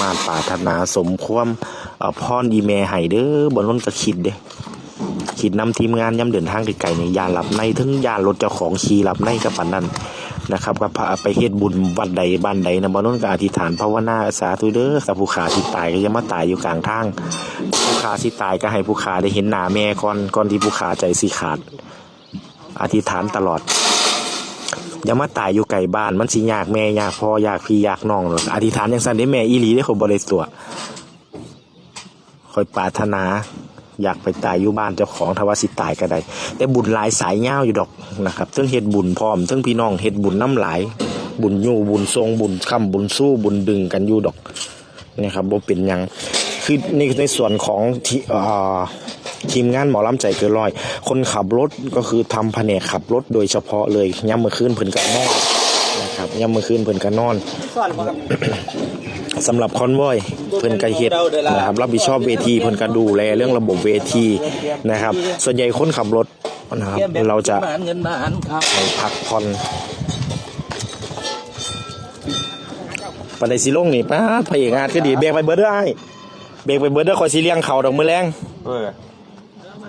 มาตรปรารถนาสมความเอ่อพรอีเมให้เด้อบนล้นก็คิดเด้คิดนำทีมงานย้ำเดินทางไกลๆเนี่ยานหลับในถึงยานรถเจ้าของขี่หลับในกับปันนั้นนะครับก็พาไปเฮ็ดบุญวัดใดบ้านใดนะบนล้นก็อธิษฐานภาวนาสาธุเด้อสัผู้ขาที่ตายก็ยังมาตายอยู่กลางทางผู้ขาที่ตายก็ให้ผู้ขาได้เห็นหน้าแม่ก่อนก่อนที่ผู้ขาใจสิขาด อธิษฐานตลอด อย่ามาตายอยู่ไกลบ้าน มันสิยากแม่ยากพ่อยากพี่ยากน้องหรอกอธิษฐานอย่างสั้นได้แม่อีหลีได้คนบริสุทธิ์คอยปรารถนา อยากไปตายอยู่บ้านเจ้าของทวาสิตายก็ได้แต่บุญหลายสายเง่าอยู่ดอกนะครับทั้งเฮ็ดบุญพร้อมทั้งพี่น้องเฮ็ดบุญน้ำหลาย บุญยู่บุญทรงบุญคำบุญสู้บุญดึงกันอยู่ดอกนะครับบ่เป็นยังคือในในส่วนของที่อ่า ทีมงานหมอลำใจเกินร้อย คนขับรถก็คือทำแผนกขับรถโดยเฉพาะเลยย่ำมือคืนเพิ่นกันนอนนะครับย่ำมือคืนเพิ่นกันนอนสำหรับคอนวอยเพิ่นก็เฮ็ดนะครับรับผิดชอบเวทีเพิ่นก็ดูแลเรื่องระบบเวทีนะครับ ส่วนใหญ่คนขับรถนะครับเราจะหเงินบานครับให้พักผ่อนปันไดสิลงนี่ป้าพระเอกงานก็ดีเบรกไปเบิดเด้อไอ้เบรกไปเบิดเด้อคอยสิเลี้ยงเขาดอกมือแรง เ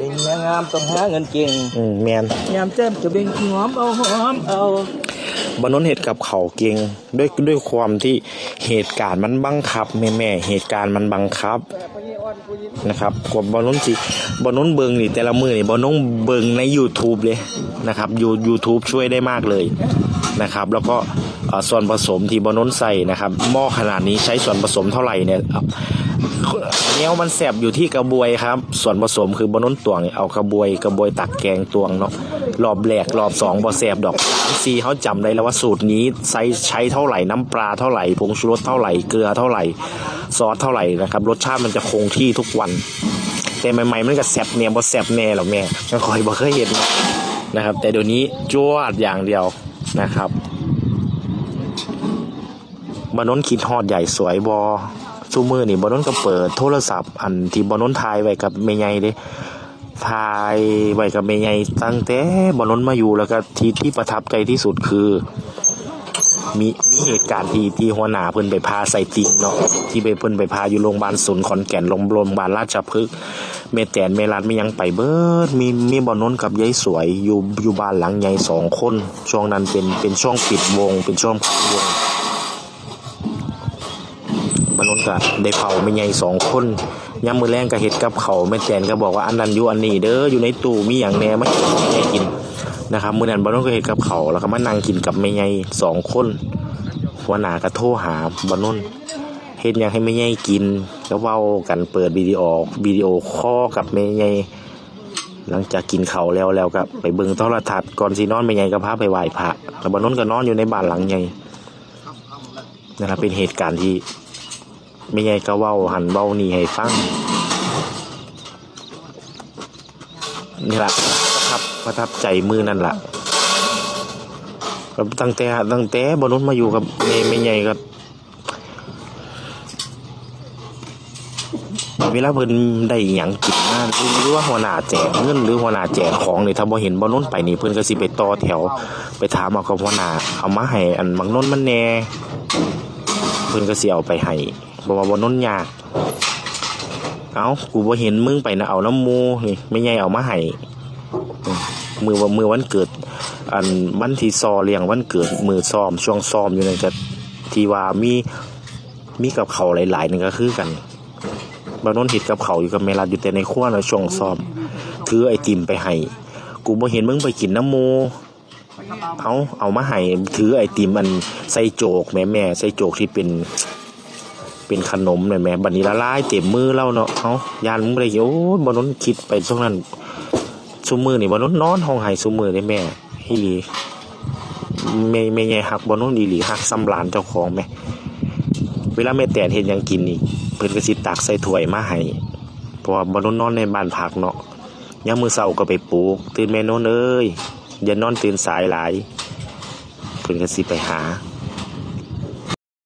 ป็นนางงามต้องหาเงินเก่งอืมแมนยามแจ่มจะเป็นหอมเอาหอมเอาบนนนเหตุกับเขาเก่งด้วยด้วยความที่เหตุการณ์มันบังคับแม่แม่เหตุการณ์มันบังคับนะครับกว่าบนนนสิบนนนเบิงนี่แต่ละมือนี่บนนนเบิงใน YouTube เลยนะครับยู YouTube ช่วยได้มากเลยนะครับ แล้วก็ ส่วนผสมที่บนนนใส่นะครับหม้อขนาดนี้ใช้ส่วนผสมเท่าไหร่เนี่ยเนี้ยมันแสบอยู่ที่กระบวยครับ ส่วนผสมคือบนนนตวงนี่เอากระบวยกระบวยตักแกงตวงเนาะรอบแรกรอบสองบ่แสบดอกสามสี่เขาจำได้แล้วว่าสูตรนี้ใช้ใช้เท่าไหร่น้ำปลาเท่าไหร่ผงชูรสเท่าไหร่เกลือเท่าไหร่ซอสเท่าไหร่นะครับรสชาติมันจะคงที่ทุกวันแต่ใหม่ๆมันก็แสบเนี่ยบ่แสบแน่หรอกแม่ก็คอยบ่เคยเห็นนะครับ แต่เดี๋ยวนี้จวดอย่างเดียวนะครับ บานนคิดฮอดใหญ่สวยบอซูมือนี่บานนก็เปิดโทรศัพท์อันที่บานนทายไว้กับเมยใหญ่เด้ทายไว้กับเมยใหญ่ตั้งแต่บานนมาอยู่แล้วก็ที่ที่ประทับใจที่สุดคือมีมีเหตุการณ์ที่ที่หัวหน้าเพิ่นไปพาใส่ติงเนาะที่ไปเพิ่นไปพาอยู่โรงพยาบาลศูนย์ขอนแก่นโรงพยาบาลราชพฤกษ์เมแตนเมรัดไม่ยังไปเบิดมีมีบ่อนนกับยายสวยอยู่อยู่บ้านหลังใหญ่สองคน ช่วงนั้นเป็นเป็นช่วงปิดวง เป็นช่วงพักวง บ่อนนนก็ได้เผาไม่ใหญ่สองคนยามมื้อแรงก็เฮ็ดกับเขาแม่แตนก็บอกว่าอันนั้นอยู่อันนี้เด้ออยู่ในตู้มีหยังแน่ไมาให้กินนะครับมือนั้นบ่ต้องก็เฮ็ดกับเขาแล้วก็มานั่งกินกับแม่ใหญ่สองคนหัวหน้าก็โทรหาบ่นนเฮ็ดยังให้แม่ใหญ่กินก็เว้ากันเปิดวิดีโอวิดีโอคอกับแม่ใหญ่หลังจากกินเขาแล้วแล้วก็ไปเบิ่งโทรทัศน์ก่อนสินอนแม่ใหญ่ก็พาไปไหว้พระแล้วบ่นนก็นอนอยู่ในบ้านหลังใหญ่นะครับเป็นเหตุการณ์ที่ แม่ใหญ่ก็เว้าหันเว้านี่ให้ฟังนี่ล่ะประทับประทับใจมือนั่นแหละก็ตั้งแต่ตั้งแต่บนุษมาอยู่กับเมไม่ใหญ่ก็เวลาเพิ่นได้หยังกินมาหรือว่าหัวหน้าแจกเงินหรือหัวหน้าแจกของนี่ถ้าบ่เห็นบนุษไปนี่เพิ่นก็สิไปต่อแถว ไปถามเอากับหัวหน้าเอามาให้อันบางนนมันแน่เพิ่นก็สิเอาไปให้ บอกว่าบนนยากเอากูบ่เห็นมึงไปนะเอาน้ำมูนี่ไม่ใหญ่เอามาให้มือว่ามือวันเกิด อันวันที่ซอเลี้ยงวันเกิด มือซ้อมช่วงซ้อมอยู่นั่นจะที่ว่ามีมีกับเขาหลายๆนึงก็คือกันบานนเห็ดกับเขาอยู่กับเมลาอยู่แต่ในครัวนะช่วงซ้อมถือไอติมไปให้กูบ่เห็นมึงไปกินน้ำมูเอาเอามาให้ถือไอติมอันใส่โจกแม่แม่ใส่โจกที่เป็น เป็นขนมแม่แม่บัดนี้ละลายเต็มมือเราเนาะเอายานมึงบ่ไปโอ้ยบนนนคิดไปช่วงนั้นซุมือนี่บ่นนนอนห้องไห้ซุมือได้แม่อีหลีแม่แม่ใหญ่หักบ่นนอีหลีหักซ้ำหลานเจ้าของแม่เวลาแม่แตนเฮ็ดหยังกินนี่เพิ่นก็สิตักใส่ถ้วยมาให้เพราะว่าบ่นนนอนในบ้านพักเนาะยามมือเช้าก็ไปปลูกตื่นแม่นนเอ้ยอย่านอนตื่นสายหลายเพิ่นก็สิไปหา